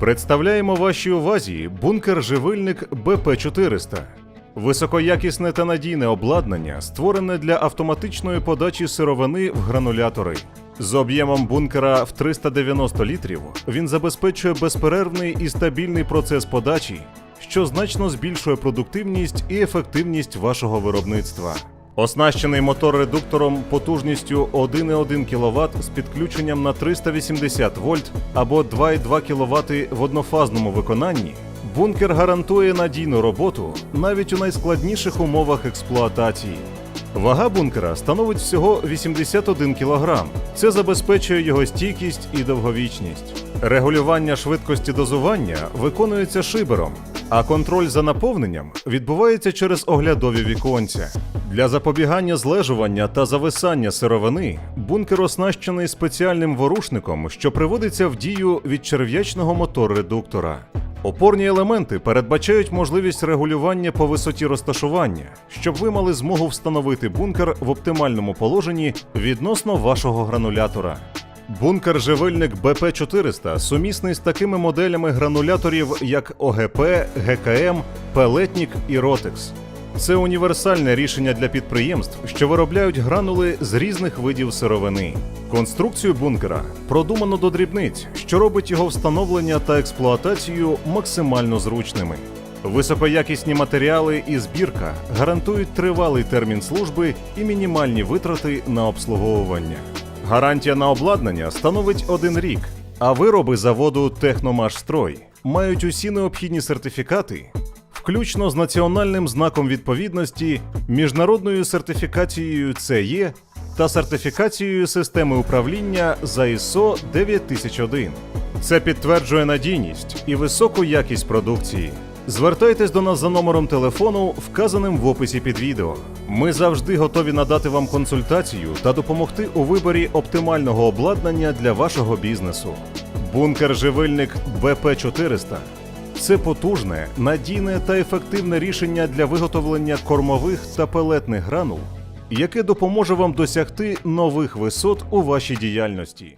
Представляємо вашій увазі бункер живильник БП-400. Високоякісне та надійне обладнання, створене для автоматичної подачі сировини в гранулятори. З об'ємом бункера в 390 літрів він забезпечує безперервний і стабільний процес подачі, що значно збільшує продуктивність і ефективність вашого виробництва. Оснащений мотор-редуктором потужністю 1,1 кВт з підключенням на 380 вольт або 2,2 кВт в однофазному виконанні, бункер гарантує надійну роботу навіть у найскладніших умовах експлуатації. Вага бункера становить всього 81 кг. Це забезпечує його стійкість і довговічність. Регулювання швидкості дозування виконується шибером, а контроль за наповненням відбувається через оглядові віконця. Для запобігання злежування та зависання сировини бункер оснащений спеціальним ворушником, що приводиться в дію від черв'ячного мотор-редуктора. Опорні елементи передбачають можливість регулювання по висоті розташування, щоб ви мали змогу встановити бункер в оптимальному положенні відносно вашого гранулятора. Бункер живильник БП-400 сумісний з такими моделями грануляторів, як ОГП, ГКМ, Пелетнік і Ротекс. Це універсальне рішення для підприємств, що виробляють гранули з різних видів сировини. Конструкцію бункера продумано до дрібниць, що робить його встановлення та експлуатацію максимально зручними. Високоякісні матеріали і збірка гарантують тривалий термін служби і мінімальні витрати на обслуговування. Гарантія на обладнання становить один рік, а вироби заводу Техномашстрой мають усі необхідні сертифікати, включно з національним знаком відповідності, міжнародною сертифікацією CE та сертифікацією системи управління за ISO 9001. Це підтверджує надійність і високу якість продукції. Звертайтесь до нас за номером телефону, вказаним в описі під відео. Ми завжди готові надати вам консультацію та допомогти у виборі оптимального обладнання для вашого бізнесу. Бункер живильник БП-400 це потужне, надійне та ефективне рішення для виготовлення кормових та пелетних гранул, яке допоможе вам досягти нових висот у вашій діяльності.